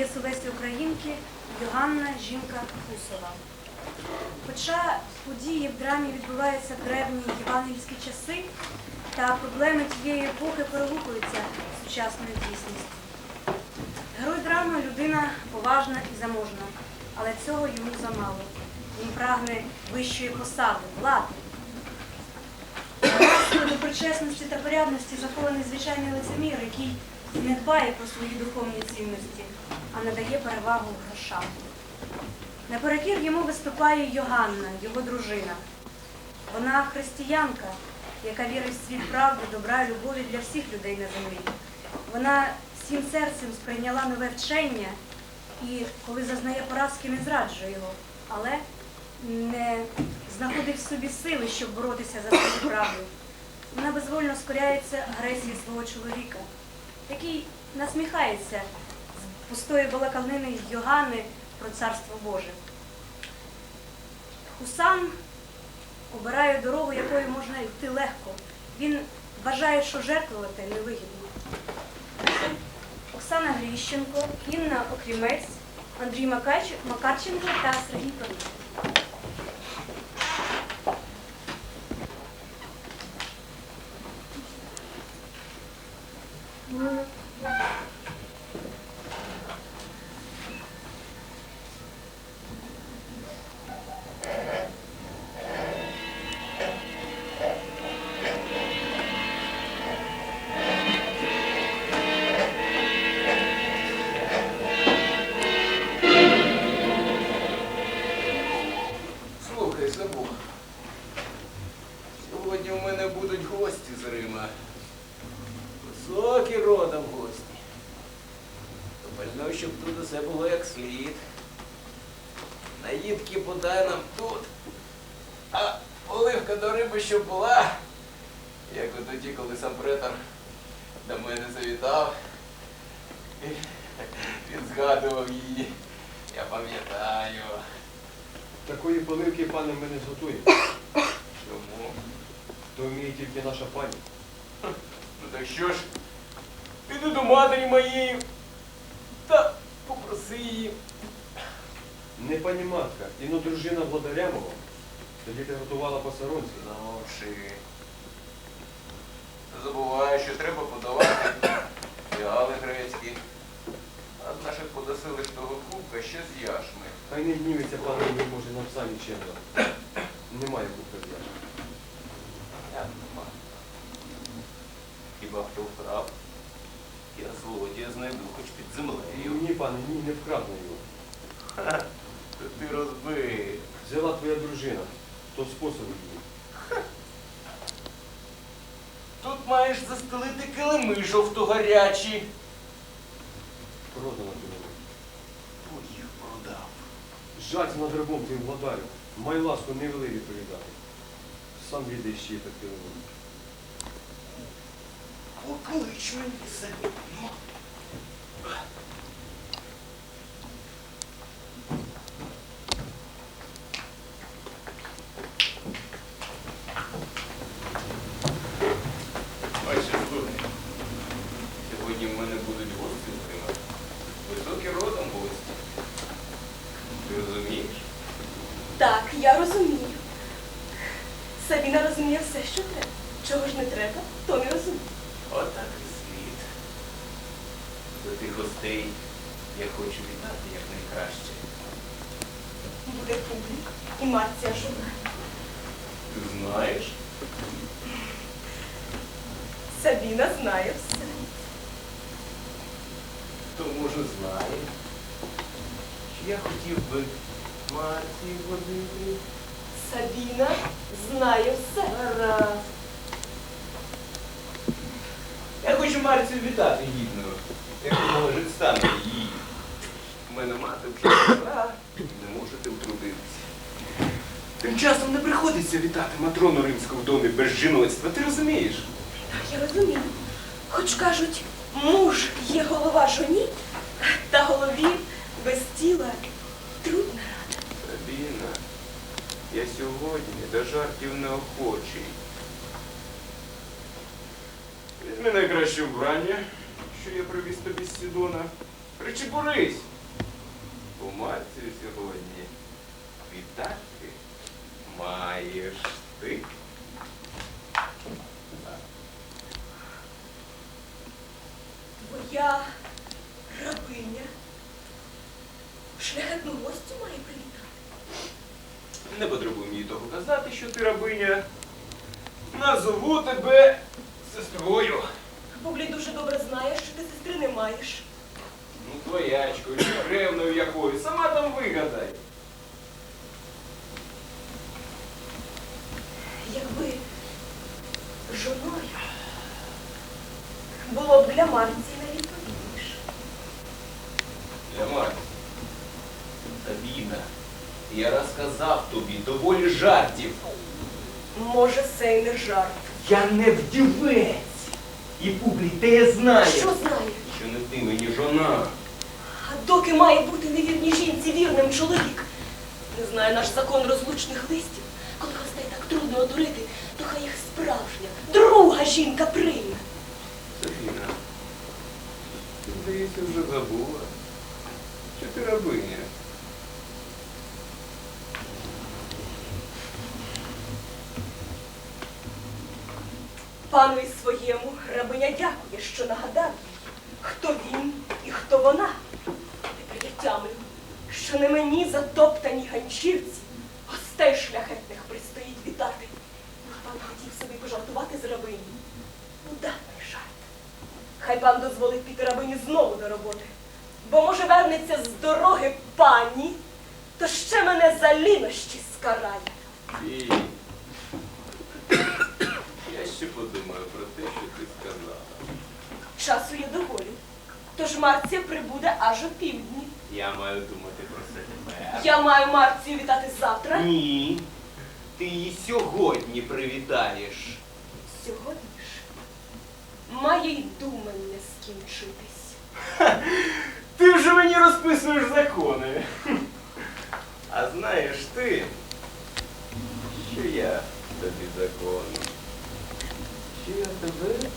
п'єсу Лесі Українки Йоганна Жінка Хусова. Хоча події в драмі відбуваються в древні євангельські часи, та проблеми тієї епохи перегукуються сучасною дійсністю. Герой драми людина поважна і заможна, але цього йому замало. Він прагне вищої посади, влади. До причесності та порядності захований звичайний лицемір, який не дбає про свої духовні цінності, а надає перевагу грошам. Наперекір йому виступає Йоганна, його дружина. Вона християнка, яка вірить в світ правди, добра і любові для всіх людей на землі. Вона всім серцем сприйняла нове вчення і, коли зазнає поразки, не зраджує його, але не знаходить в собі сили, щоб боротися за свою правду. Вона безвольно скоряється агресії свого чоловіка, який насміхається пустої балаканини Йогани про царство Боже. Хусан обирає дорогу, якою можна йти легко. Він вважає, що жертвувати невигідно. Оксана Гріщенко, Інна Окрімець, Андрій Макарченко та Сергій Павлів. Щоб була. Як от тоді, коли сам претор до мене завітав. І Він згадував її. Я пам'ятаю. Такої поливки, пане, ми не зготуємо. Чому? То вміє тільки наша пані. Ну так що ж, піду до матері моєї та попроси її. Не пані матка, іно дружина владаря мого. Тоді ти готувала пасаронці. Замовчи. Не забувай, що треба подавати фіали грецькі. А з наших подосилиш того кубка ще з яшми. Хай не гнівиться, пане, не може нам самі чемно. Немає купи з яшми. Як нема. Хіба хто вкрав? Я злодія знайду хоч під землею. Ні, пане, ні, не вкрадно його. Ха, то ти розбив. Взяла твоя дружина, то спосіб її. Тут маєш застелити килими жовто-гарячі. Продана тобі. Хто їх продав? Жаль над рабом твоїм владарю. Май ласку не вели відповідати. Сам відай ще таке. Поклич мені себе. Бачиш, слухай. Сьогодні в мене будуть гості з Рима. Високі родом гості. Ти розумієш? Так, я розумію. Сабіна розуміє все, що треба. Чого ж не треба, то не розуміє. Отак і світ. До тих гостей я хочу вітати якнайкраще. Буде публік і Марція жура. Ти знаєш? Сабіна знає все. То може знає. Що я хотів би Марці водити. Сабіна знає все. Гаразд. Я хочу Марцію вітати гідно, як належить стане її. У мене мати вже пора, не можете втрудитися. Тим часом не приходиться вітати Матрону Римську в домі без жіноцтва, ти розумієш? Так, я розумію. Хоч кажуть, муж є голова жоні, та голові без тіла трудна рада. Сабіна, я сьогодні до жартів неохочий. Візьми найкраще вбрання, що я привіз тобі з Сідона. Причепурись. У Марцію сьогодні вітати маєш ти. Твоя рабиня шляхетну гостю має привітати. Не потребує мені того казати, що ти рабиня. Назову тебе сестрою. Публій дуже добре знає, що ти сестри не маєш. Ну, твоячкою, чи кревною якою, сама там вигадай. Жарт. Я не вдівець. І публій те знає, Що знає? що не ти мені жона. А доки має бути невірній жінці вірним чоловік. Не знає наш закон розлучних листів. Коли гостей так трудно одурити, то хай їх справжня, друга жінка прийме. Сабіна, ти, здається, вже забула, що ти рабиня. Панові своєму рабиня дякує, що нагадав їй, хто він і хто вона. Тепер я тямлю, що не мені затоптані ганчірці гостей шляхетних пристоїть вітати. Пан хотів собі пожартувати з рабині. Удатний жарт. Хай пан дозволить піти рабині знову до роботи. Бо може вернеться з дороги пані, то ще мене за лінощі скарає. Я ще подумаю про те, що ти сказала. Часу є доволі. Тож Марція прибуде аж о півдні. Я маю думати про це тепер. Я маю Марцію вітати завтра. Ні. Ти її сьогодні привітаєш. Сьогодні ж має й думання скінчитись. Ти вже мені розписуєш закони. А знаєш ти, що я тобі закон. Що я тебе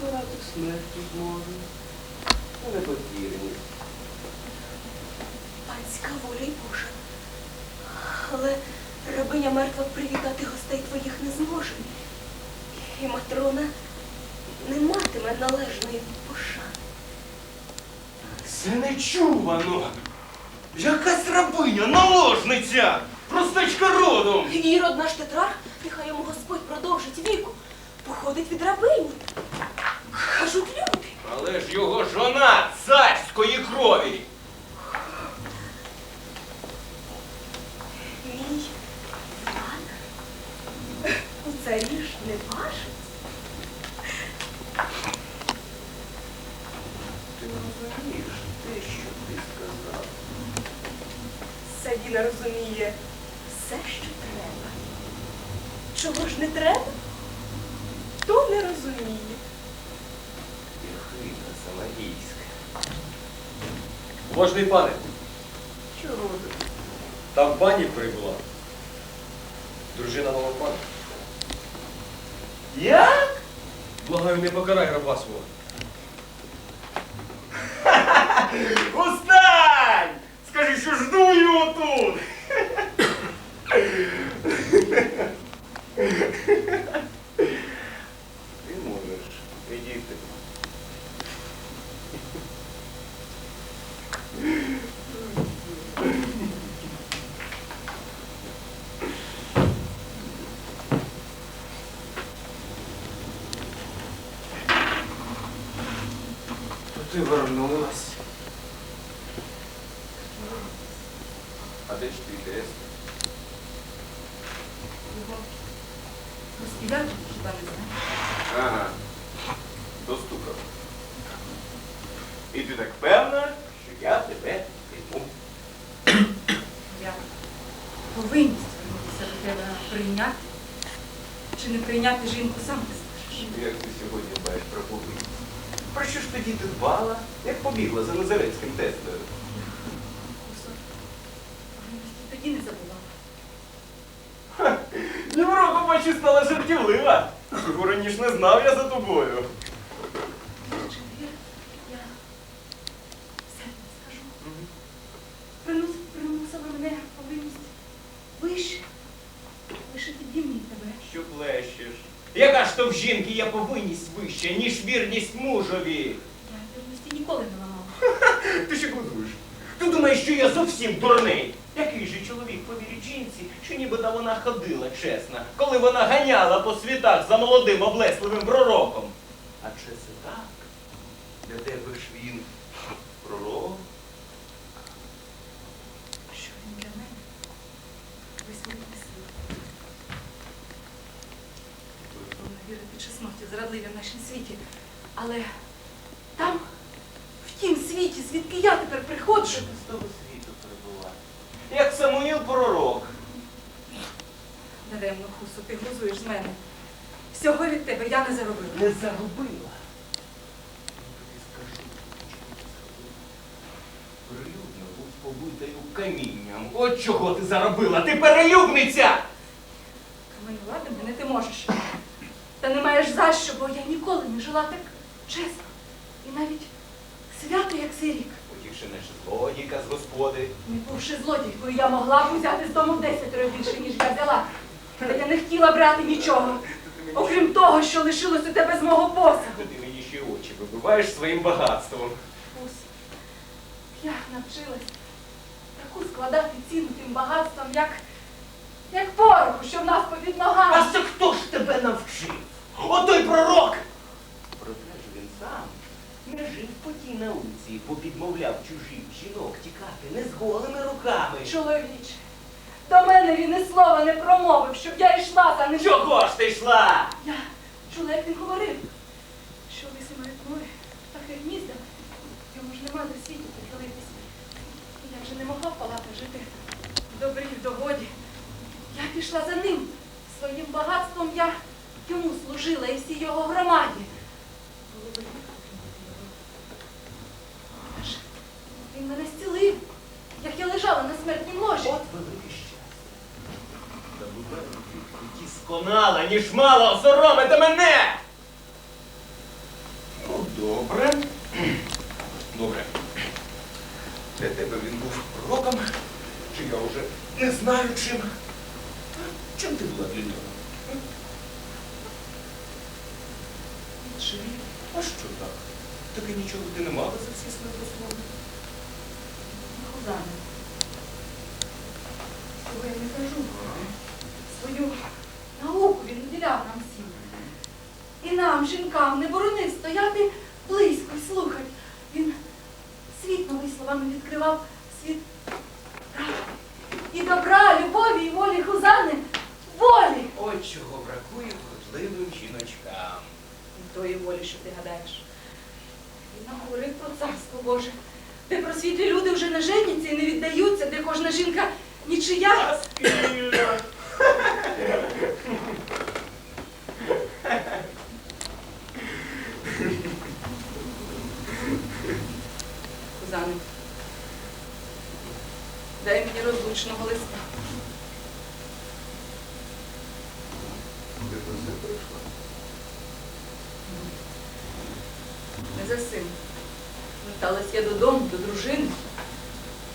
карати смертю зможу. А не. Панська воля й Божа. Але рабиня мертва привітати гостей твоїх не зможе. І Матрона не матиме належної пошани. Це нечувано! Якась рабиня, наложниця! Простачка родом! Ірод наш тетрарх, нехай йому Господь продовжить віку, походить від рабині. Кажуть люди. Але ж його жона царської крові! Мій Іван у царі ж не важить. Ти розумієш те, що ти сказав? Сабіна розуміє все, що треба. Чого ж не треба, то не розуміє. Єхидна Самарійська. Можний пане, Чого ти? там пані прибула. Дружина нового пана. Як? Благаю, не покарай раба свого. Устань! Скажи, що жду його тут! Ти можеш відійти. То ти вернулась. А де ж твій тест? побігла за Назарецьким Теслою. Тоді не забула. Європа, бачу, стала жартівлива. Чого ніж не знав я за тобою. Я все не скажу. Принус, мене повинність вище, лише підіймні тебе. Що плещеш? Яка ж то в жінки є повинність вища, ніж вірність мужові? Я вірності ніколи не мала. Ти що глузуєш? Ти думаєш, що я зовсім дурний? Який же чоловік повірить жінці, що нібито вона ходила чесна, коли вона ганяла по світах за молодим облесливим пророком? А чи це так? Для тебе ж він пророк? Що він для мене? Висміяти сила. Повинна смерті зрадливі в нашому світі. Але там, світі, звідки я тепер приходжу, ти з того світу перебувати? Як Самуїл пророк. Даремно, Хусу, ти глузуєш з мене. Всього від тебе я не заробила. Не загубила. Я тобі скажу. Прилюдно побитою камінням. От чого ти заробила? Ти перелюбниця! Каменювати мене ти можеш. Та не маєш за що, бо я ніколи не жила так чесно. І навіть цей рік. Ж злодійка з господи. Не бувши злодійкою, я могла б взяти з дому в десятеро більше, ніж я взяла. Та я не хотіла брати нічого. Окрім того, що лишилось у тебе з мого посагу. Ти мені ще очі вибиваєш своїм багатством. Ус, я навчилась таку складати ціну тим багатствам, як, як пороху, що в нас попід ногами. А це хто ж тебе навчив? Отой пророк! Проте ж він сам не жив по тій науці, попідмовляв чужих жінок тікати не з голими руками. Чоловіче, до мене він і слова не промовив, щоб я йшла за ним. Чого ж ти йшла? Я чула, як він говорив, що лиси мають море, птахи гнізда, йому ж нема до світу прихилитись. І я вже не могла в палатах жити в добрі в догоді. Я пішла за ним. Своїм багатством я йому служила і всій його громаді. Було би гріх покинути його. Та ж Він мене зцілив, як я лежала на смертнім ложі. От велике щастя. Та була ти сконала, ніж мала осоромити мене. Ну, добре. Добре. Для тебе він був пророком, чи я вже не знаю чим. Чим ти була для нього? Живі. А що так? Таки нічого ти не мала за ці свої послуги. Богдане, цього я не кажу. Свою він уділяв нам всім. І нам, жінкам, не боронив стояти близько і слухати. Він світ новий словами відкривав, світ. І добра, любові і волі Хузани, волі. От чого бракує вродливим жіночкам. Тої волі, що ти гадаєш. Він нам говорив про царство Боже, де просвітлі люди вже не женяться і не віддаються, де кожна жінка нічия. Спільно. Дай мені розлучного листа. Не за сим. Верталась я додому, до дружини.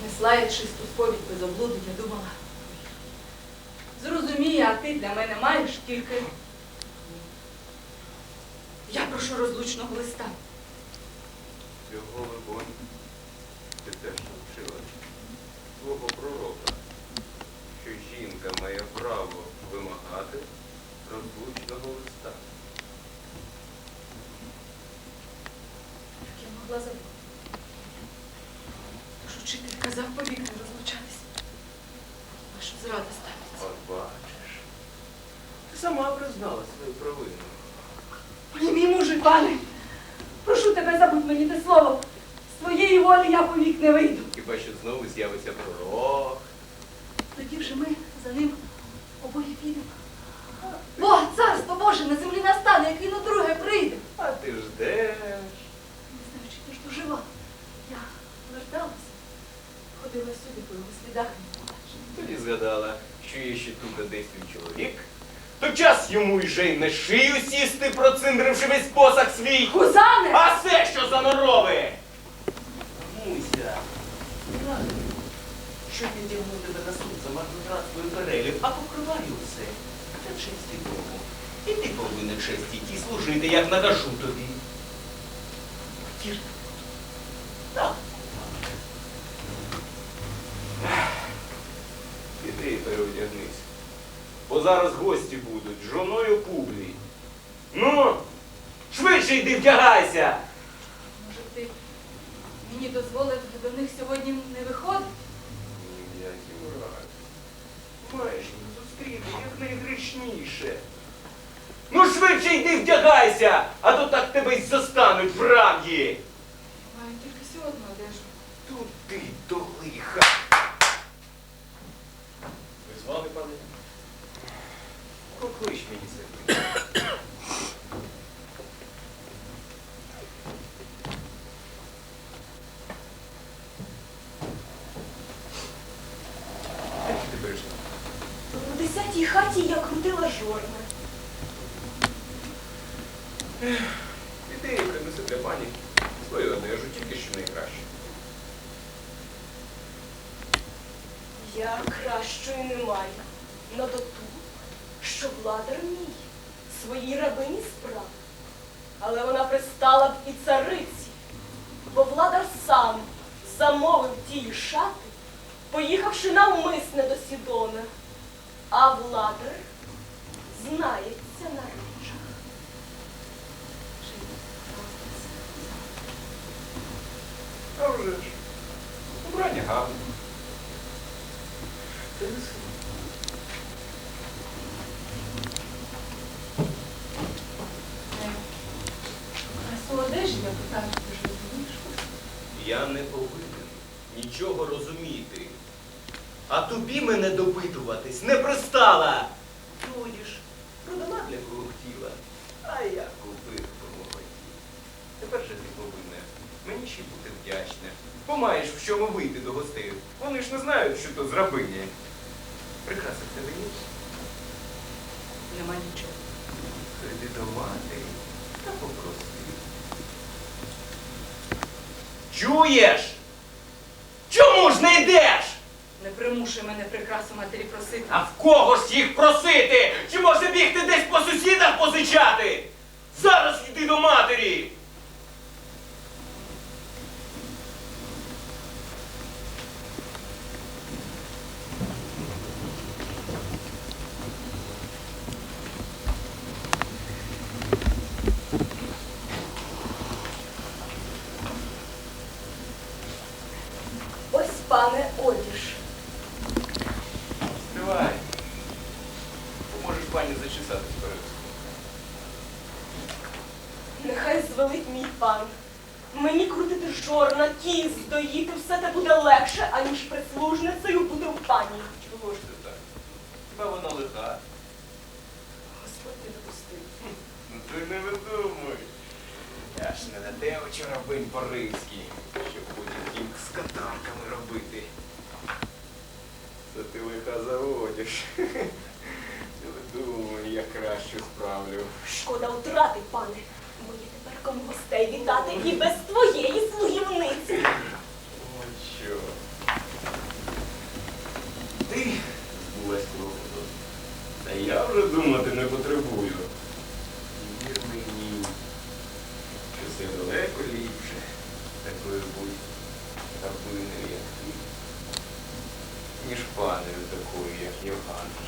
Несла я чисту сповідь без облуду, я думала. Зрозуміє, а ти для мене маєш тільки. Я прошу розлучного листа. Його вогонь свого пророка, що жінка має право вимагати розлучного листа. Як я могла забути? Тож учитель казав повік не розлучатись. А що зрада станеться? От бачиш. Ти сама признала свою провину. Ні, мій мужик, пане, прошу тебе, забудь мені те слово. З твоєї волі я повік не вийду. Хіба що знову з'явиться пророк. Тоді вже ми за ним обоє підемо. Бо царство Боже на землі настане, як він удруге прийде. А ти ждеш. Не знаю, чи ти ж то жива. Я верталась, ходила сюди по його слідах і не побачила. Тоді згадала, що є ще тут десь твій чоловік. То йому й же й на шию сісти, проциндривши весь посах свій. Хузане! А це що за норови? Муся, що я тягну тебе на суд за марнотратство і перелік, а покриваю усе для честі Богу. І ти повинен честі тій служити, як накажу тобі. Ті ж- Так. Іди переодягнись. Бо зараз гості будуть жоною Публій. Ну, швидше йди вдягайся. Може, ти мені дозволив до них сьогодні не виходити? Ні в якому разі. Маєш їх зустріти якнайгречніше. Ну швидше йди вдягайся, а то так тебе й застануть в рам'ї. Маю тільки сьогодні одежу. Тут ти до лиха. Ви звали, пане? Поклич мені Сергій. Як ти прийшла? У десятій хаті я крутила жорна. Іди і принеси для пані свою одежу, тільки що найкраще. Я кращої не маю. Но до ту, що владар мій, своїй рабині справ. Але вона пристала б і цариці, бо владар сам замовив тії шати, поїхавши навмисне до Сідона. А владар знається на речах. А вже ж. Убрання гарне. Принеси. Красу одежі я питаю, ти ж розумієш? Я не повинен нічого розуміти. А тобі мене допитуватись не пристала. Чуєш, продала для кого хотіла, а я купив кого хотів. Тепер же ти повинна мені ще бути вдячна. Бо маєш в чому вийти до гостей. Вони ж не знають, що то з рабині. Прикраси в тебе є? Нема нічого. Матері та попроси. Чуєш? Чому ж не йдеш? Не примушуй мене прикрасу матері просити. А в кого ж їх просити? Чи може бігти десь по сусідах позичати? Зараз йди до матері. Пане, одіж. Стривай. Поможеш пані зачесатись перед. Нехай звелить мій пан. Мені крутити жорна, кіз, доїти все те буде легше, аніж прислужницею бути в пані. Чого ж ти так? Хіба вона лиха? Господь не допустив. Ну ти не видумуй. Я ж не на те очі по-римськи, щоб потім їм з катарками робити. Це ти лиха заводиш. Не видумуй, я краще справлю. Шкода втрати, пане. Є тепер кому гостей вітати і без твоєї слугівниці. Ой, що. Ти збулась клопоту. Та я вже думати не потребую. Вір мені, що це далеко ліпше такою будь рабиною, як ти, ніж паною такою, як Йоганна.